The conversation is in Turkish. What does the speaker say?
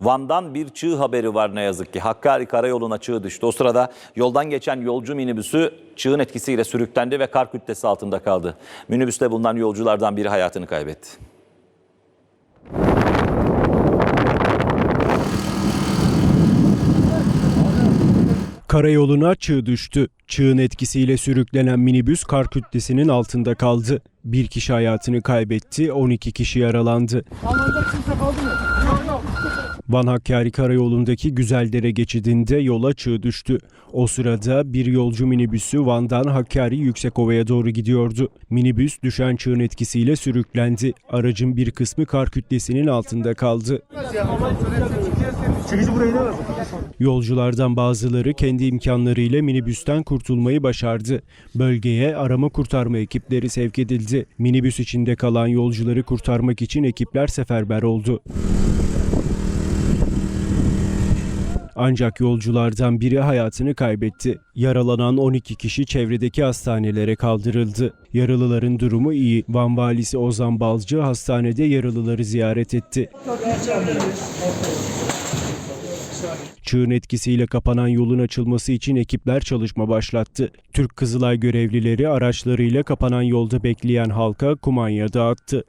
Van'dan bir çığ haberi var ne yazık ki. Hakkari Karayolu'na çığ düştü. O sırada yoldan geçen yolcu minibüsü çığın etkisiyle sürüklendi ve kar kütlesi altında kaldı. Minibüste bulunan yolculardan biri hayatını kaybetti. Karayoluna çığ düştü. Çığın etkisiyle sürüklenen minibüs kar kütlesinin altında kaldı. Bir kişi hayatını kaybetti, 12 kişi yaralandı. Van Hakkari Karayolu'ndaki Güzeldere geçidinde yola çığ düştü. O sırada bir yolcu minibüsü Van'dan Hakkari Yüksekova'ya doğru gidiyordu. Minibüs düşen çığın etkisiyle sürüklendi. Aracın bir kısmı kar kütlesinin altında kaldı. Yolculardan bazıları kendi imkanlarıyla minibüsten kurtulmayı başardı. Bölgeye arama kurtarma ekipleri sevk edildi. Minibüs içinde kalan yolcuları kurtarmak için ekipler seferber oldu. Ancak yolculardan biri hayatını kaybetti. Yaralanan 12 kişi çevredeki hastanelere kaldırıldı. Yaralıların durumu iyi. Van valisi Ozan Balcı hastanede yaralıları ziyaret etti. Çığın etkisiyle kapanan yolun açılması için ekipler çalışma başlattı. Türk Kızılay görevlileri araçlarıyla kapanan yolda bekleyen halka kumanya dağıttı.